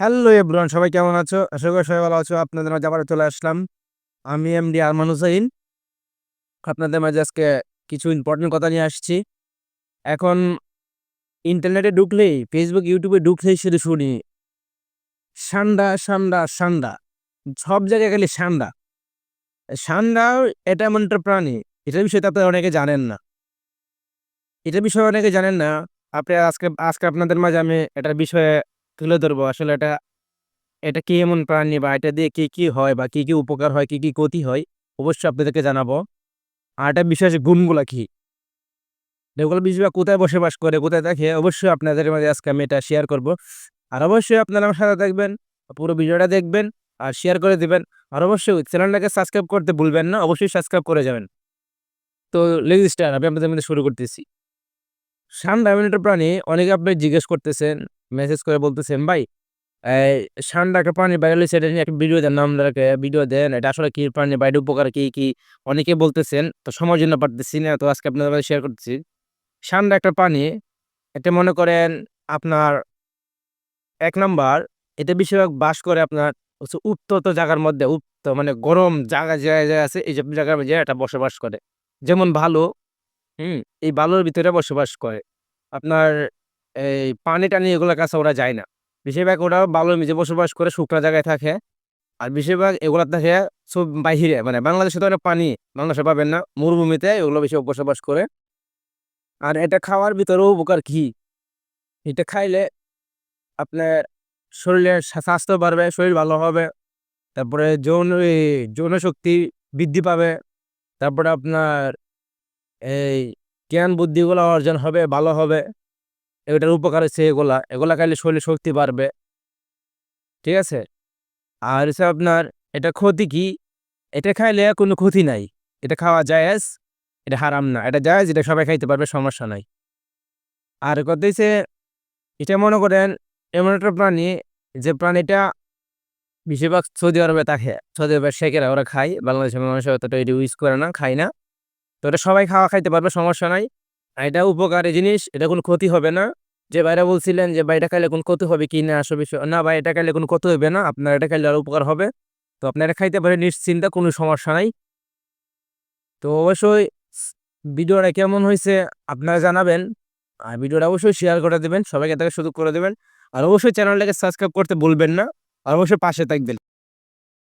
Hello everyone সবাই কেমন আছো? আশা করি সবাই ভালো আছো। আপনাদের মাঝে আবার চলে আসলাম। আমি এমডি আরমান হুসাইন আপনাদের মাঝে আজকে কিছু ইম্পর্টেন্ট কথা নিয়ে আসছি। এখন ইন্টারনেটে ঢুকলেই ফেসবুক ইউটিউবে ঢুকলেই শুধু শুনি। সান্ডা সান্ডা সান্ডা। সব জায়গায় খালি সান্ডা। সান্ডা এটা এমন একটা প্রাণী। এটার বিষয়ে আপনারা অনেকে জানেন না। এটার বিষয়ে অনেকে জানেন না। আপনি আজকে আজকে আপনাদের মাঝে আমি এটার বিষয়ে তুলে ধরবো। আসলে এটা এটা কি এমন প্রাণী বা এটা দিয়ে কি কি হয় বা কি কি উপকার হয়, কি কি ক্ষতি হয়, অবশ্যই আপনাদেরকে জানাব। আর এটা বিশেষ গুণগুলা কি? এগুলো বেশিরভাগ কোথায় বসবাস করে, কোথায় থাকে, অবশ্যই আপনাদের মাঝে আজকে আমি এটা শেয়ার করব। আর অবশ্যই আপনারা আমার সাথে দেখবেন পুরো ভিডিওটা দেখবেন আর শেয়ার করে দিবেন। আর অবশ্যই চ্যানেলটাকে সাবস্ক্রাইব করতে ভুলবেন না, অবশ্যই সাবস্ক্রাইব করে যাবেন। তো লেগ স্টার আমি আপনাদের মধ্যে শুরু করতেছি। সান ডায়মিনেটের প্রাণী, অনেকে আপনি জিজ্ঞেস করতেছেন মেসেজ করে বলতেছেন, ভাই, এই সান্ডা একটা প্রাণী বাইরে সেটা নিয়ে একটা ভিডিও দেন আমাদেরকে ভিডিও দেন, এটা আসলে কি প্রাণী বাইরে উপকার কি কি? অনেকে বলতেছেন, তো সময়ের জন্য পারতেছি না, তো আজকে আপনাদের শেয়ার করতেছি। সান্ডা একটা প্রাণী এটা মনে করেন আপনার এক নাম্বার এটা বেশিরভাগ বাস করে আপনার হচ্ছে উত্তত জায়গার মধ্যে, উত্ত মানে গরম জায়গা, জায়গায় আছে, এই সব জায়গার মধ্যে এটা বসবাস করে। যেমন ভালো, হুম, এই ভালোর ভিতরে বসবাস করে। আপনার এই পানি টানি এগুলোর কাছে ওরা যায় না। বেশিরভাগ ওরা বালুর মিজে বসবাস করে, শুকনো জায়গায় থাকে। আর বেশিরভাগ এগুলো থাকে সব বাহিরে মানে বাংলাদেশে তো অনেক পানি বাংলাদেশে পাবেন না, মরুভূমিতে এগুলো বেশি বসবাস করে। আর এটা খাওয়ার ভিতরেও উপকার কি? এটা খাইলে আপনার শরীরের স্বাস্থ্য বাড়বে, শরীর ভালো হবে। তারপরে যৌন যৌন শক্তি বৃদ্ধি পাবে। তারপরে আপনার এই জ্ঞান বুদ্ধিগুলো অর্জন হবে, ভালো হবে। এটার উপকার হচ্ছে এগুলা। এগুলা খাইলে শরীরে শক্তি বাড়বে। ঠিক আছে? আর হচ্ছে আপনার, এটা ক্ষতি কি? এটা খাইলে কোনো ক্ষতি নাই। এটা খাওয়া জায়েজ, এটা হারাম না। এটা জায়েজ, এটা সবাই খাইতে পারবে, সমস্যা নাই। আর কথা হচ্ছে, এটা মনে করেন, এমন একটা প্রাণী, যে প্রাণীটা বেশিরভাগ সৌদি আরবে থাকে। সৌদি আরবের শেখেরা ওরা খায়, বাংলাদেশের মানুষ অতটা এটা ইউজ করে না, খায় না। তো এটা সবাই খাওয়া, খাইতে পারবে, সমস্যা নাই। এটা উপকারী জিনিস, এটা কোনো ক্ষতি হবে না। যে ভাইরা বলছিলেন যে, ভাই, এটা খাইলে কোনো ক্ষতি হবে কি না? আসলে বিষয়। না ভাই, এটা খাইলে কোনো ক্ষতি হবে না। আপনার এটা খাইলে আরও উপকার হবে। তো আপনারা খাইতে পারেন, নিশ্চিন্তা, কোনো সমস্যা নাই। তো অবশ্যই ভিডিওটা কেমন হয়েছে আপনারা জানাবেন। আর ভিডিওটা অবশ্যই শেয়ার করে দেবেন, সবাইকে তাকে সুযোগ করে দেবেন। আর অবশ্যই চ্যানেলটাকে সাবস্ক্রাইব করতে বলবেন না। আর অবশ্যই পাশে থাকবেন।